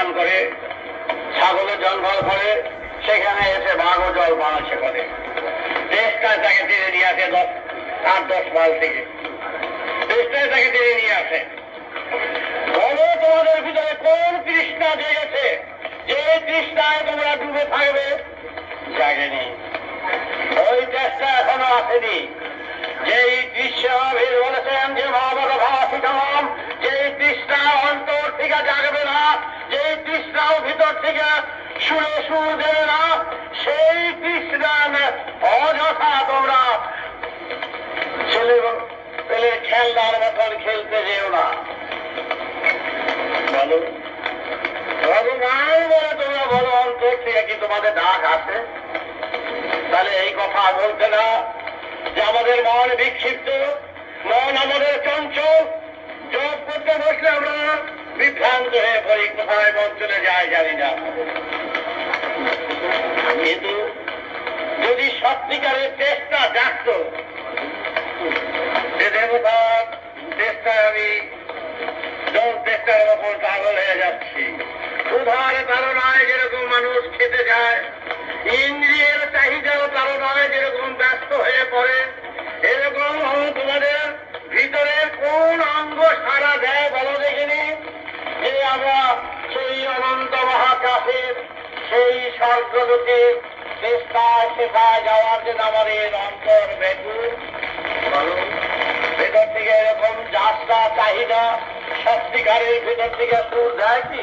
পান করে, ছাগলের জল পান করে, সেখানে এসে বাঘও জল পান আছে করে দেশটায় তাকে টেনে নিয়ে আসে দশ, আট, দশ মাইল থেকে। দেশটায় তাকে টেনে নিয়ে আসে। বলো তোমাদের ভিতরে কোন তৃষ্ণা জেগেছে? যে তৃষ্ণায় তোমরা ডুবে থাকবে? জাগেনি ওই চেষ্টা এখনও আসেনি। যেই দৃশ্য বীর বলেছেন যে মহাবত ভাষিকাম যেই তৃষ্ণা অন্তর থেকে জাগবে না যেই তৃষ্ণাও ভিতর থেকে সুরে সুর দেবে না, সেই তৃষ্ণা অযথা তোমরা ছেলে পেলে খেলনার মতন খেলতে যেও না। বলো নাই বলে তোমরা বলো, অন্তর থেকে কি তোমাদের ডাক আছে? তাহলে এই কথা বলতে না, যে আমাদের মন বিক্ষিপ্ত, মন আমাদের চঞ্চল। জব করতে বসলে আমরা বিভ্রান্ত হয়ে পড়ি, কোথায় মন চলে যায় জানি না। কিন্তু যদি সত্যিকারের চেষ্টা ডাকত যে দেবতার চেষ্টায় আমি যখন চেষ্টার ওপর পাগল হয়ে যাচ্ছি ক্ষুধার তারণায় যেরকম মানুষ খেতে যায়, ইন্দ্রিয়ের চাহিদার তারণায় যেরকম ব্যস্ত হয়ে পড়ে, এরকম তোমাদের ভিতরের কোন অঙ্গ সারা দেয় বলো আমরা সেই অনন্ত মহাকাশের, সেই স্বর্গলোকে চেষ্টায় শেখায় যাওয়ার জন্য আমাদের অন্তর বলো, ভেতর থেকে এরকম যাত্রা চাহিদা সত্যিকারের ভেতর থেকে সুর দেয় কি?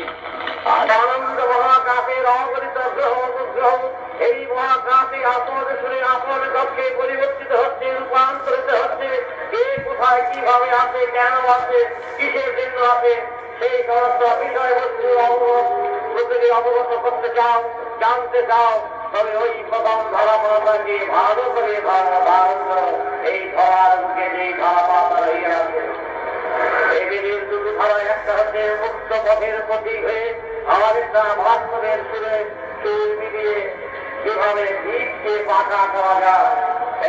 আনন্দ মহাকাশের অগণিত গ্রহ উপগ্রহ এই মহাকাশে আপন শুনে আপন কক্ষে পরিবর্তিত হচ্ছে, রূপান্তরিত হচ্ছে। কে কোথায়, কীভাবে আছে, কেন আছে, কিসের জন্য আছে, সেই সমস্ত বিষয়বস্তু অবগত অবগত করতে চাও, জানতে চাও, তবে ওই প্রথম ধরা পড়াকে ভালো করে ভালো করো। এই ধরার বুকে যেই ধরা পাতা রয়ে আছে। মুক্ত পথের প্রতীক হয়ে আমাদের দ্বারা বাস্তবের সুরে সুর মিলিয়ে কীভাবে বীজকে পাকা করা যায়।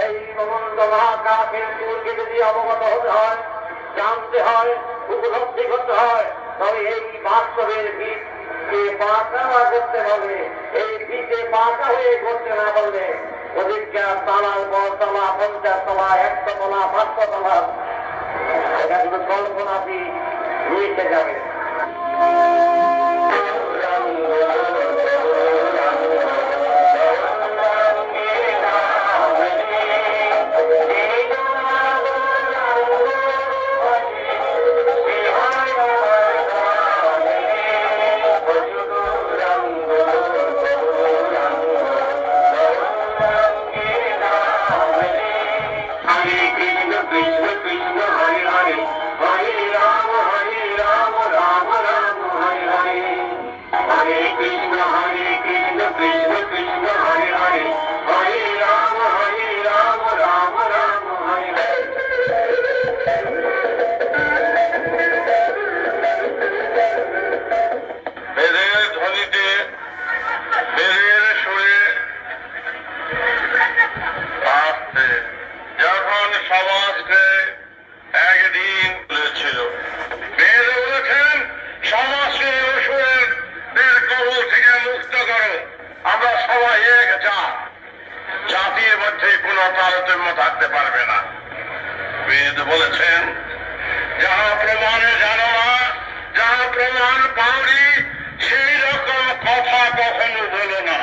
এই প্রবন্ধ মহাকাশের সুরকে যদি অবগত হতে হয়, জানতে হয়, উপলব্ধি করতে হয়, তবে এই বাস্তবের বীজকে পাকা করতে হবে এই বীজে পাকা হয়ে করতে না পারলে, প্রতিজ্ঞা তালার পর তলা পঞ্চাশ তলা একশো তলা পাঁচশো তলা এটা মিশে যাবে। পারবে না। বেদ বলেছেন, যাহা প্রমাণে জানো না, যাহা প্রমাণ পাওনি, সেই রকম কথা কখনো বলো না।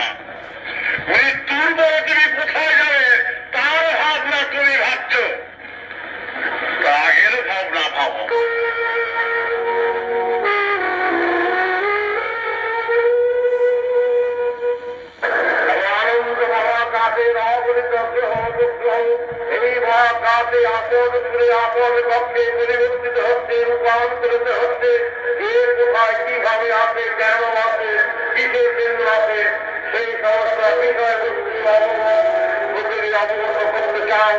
মৃত্যুর পরে তুমি কোথায় যাবে, তার ভাবনা তুমি রূপান্তরিত হচ্ছে কে কোথায়, কীভাবে আছে, কেন আছে, কিসের কেন্দ্র আছে, সেই সমস্ত বিষয়বস্তু অবগত অবগত করতে চাও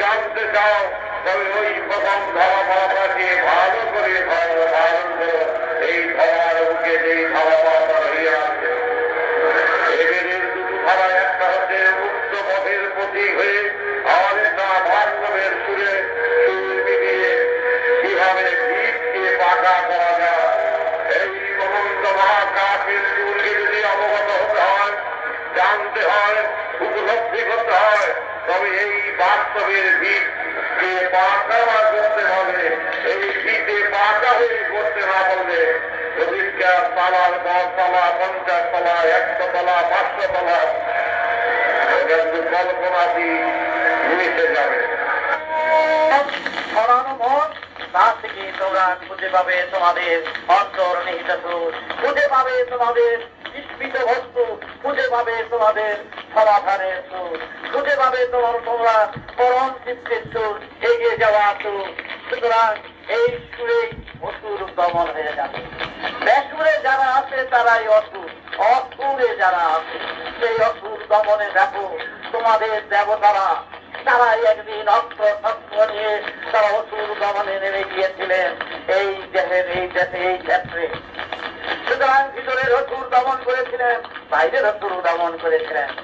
জানতে চাও তবে ওই প্রথম ধরা পড়াটাকে ভালো করে ভালো ধারণ করো বাস্তবের ভিত যে পাকা করতে হবে, এই ভিতে পাকা হয়ে করতে না পারলে প্রতিজ্ঞা তালার দশ তলা পঞ্চাশ তলা একশো তলা পাঁচশো তলা কিন্তু কল্পনাটি মিশে যাবে। তা থেকে তোমরা খুঁজে পাবে তোমাদের অন্তর নিহিত খুঁজে পাবে তোমাদের বিস্মিত বস্তু, খুঁজে পাবে তোমাদের সমাধানের সুর। খুঁজে পাবে তোমার তোমরা পরম চিত্তের সুর। এগিয়ে যাওয়া সুর সুতরাং এই সুরে অসুর দমন হয়ে যাবে। বেসুরে যারা আছে, তারাই অসুর। অসুরে যারা আছে, সেই অসুর দমনে দেখো, তোমাদের দেবতারা। তারাই একদিন অস্ত্র শস্ত্র নিয়ে তারা অসুর দমনে নেমে গিয়েছিলেন। এই দেহের, এই দেশে, এই ক্ষেত্রে। সুতরাং ভিতরের অসুর দমন করেছিলেন, বাইরের অসুর দমন করেছিলেন।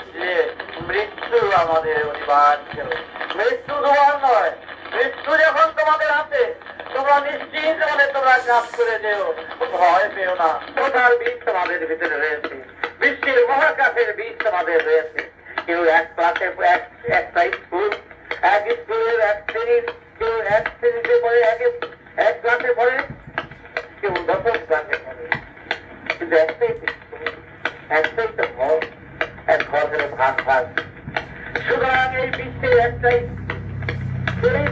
যে মৃত্যু আমাদের অনিবার্য। মৃত্যু তোমার নয়, মৃত্যু যখন তোমাদের আছে তোমরা নিশ্চিত মনে তোমরা কাজ করে যেও। ভয় পেও না ওটার বীজ তোমাদের ভিতরে রয়েছে? বিশ্বের মহাকাশের বীজ তোমাদের রয়েছে। কেউ এক ক্লাসে এক, একটা স্কুল, এক স্কুলের এক শ্রেণির কেউ এক শ্রেণীতে পড়ে, এক এক ক্লাসে পড়ে, কেউ দশম ক্লাসে পড়ে। কিন্তু একটাই একটাই তো ঘর হলো ভাগ ভাগ। সুতরাং এই বিশ্বের একটাই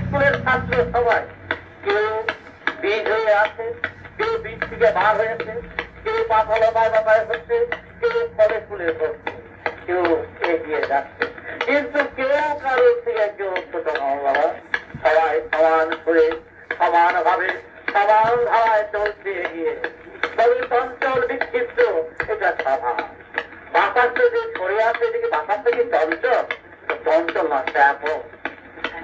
স্কুলের ছাত্র সবাই কেউ বীজ হয়ে আছে, কেউ বীজ থেকে বার হয়েছে, কেউ পাথলতায় বাতায় হচ্ছে, কেউ ফলে ফুলে হচ্ছে কেউ এগিয়ে যাচ্ছে। কিন্তু কেউ কারোর থেকে কেউ ছোট নয় বাবা। সবাই সমান করে সমান ভাবে সমান ধারায় চলছে এগিয়ে। তবে চঞ্চল বিক্ষিপ্ত, এটা স্বভাব যে এদিকে বাতাস থেকে চঞ্চল না ব্যাপক।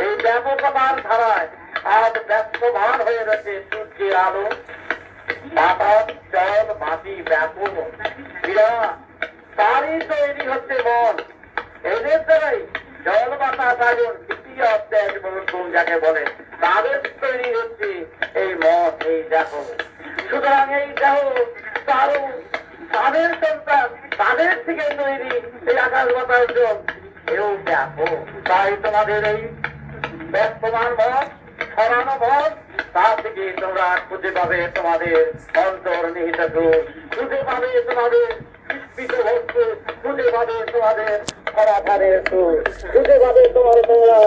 এই ব্যাপকতার ধারায় আজ হয়ে সূর্যের আলো। বাতাস, জল, মাটি ব্যাপক। বিরাট তারই তৈরি হচ্ছে মন। এদের দ্বারাই জল, বাতাস, আগুন তৃতীয় অধ্যায় যাকে বলে। ব্যাপক তাই তোমাদের এই বর্তমান মত ছড়ানো মত তা থেকে তোমরা খুঁজে পাবে তোমাদের অন্তর নিহিত সুর খুঁজে পাবে তোমাদের বিস্মিত বস্তু খুঁজে পাবে তোমাদের সমাধানের সুর খুঁজে পাবে তোমার তোমরা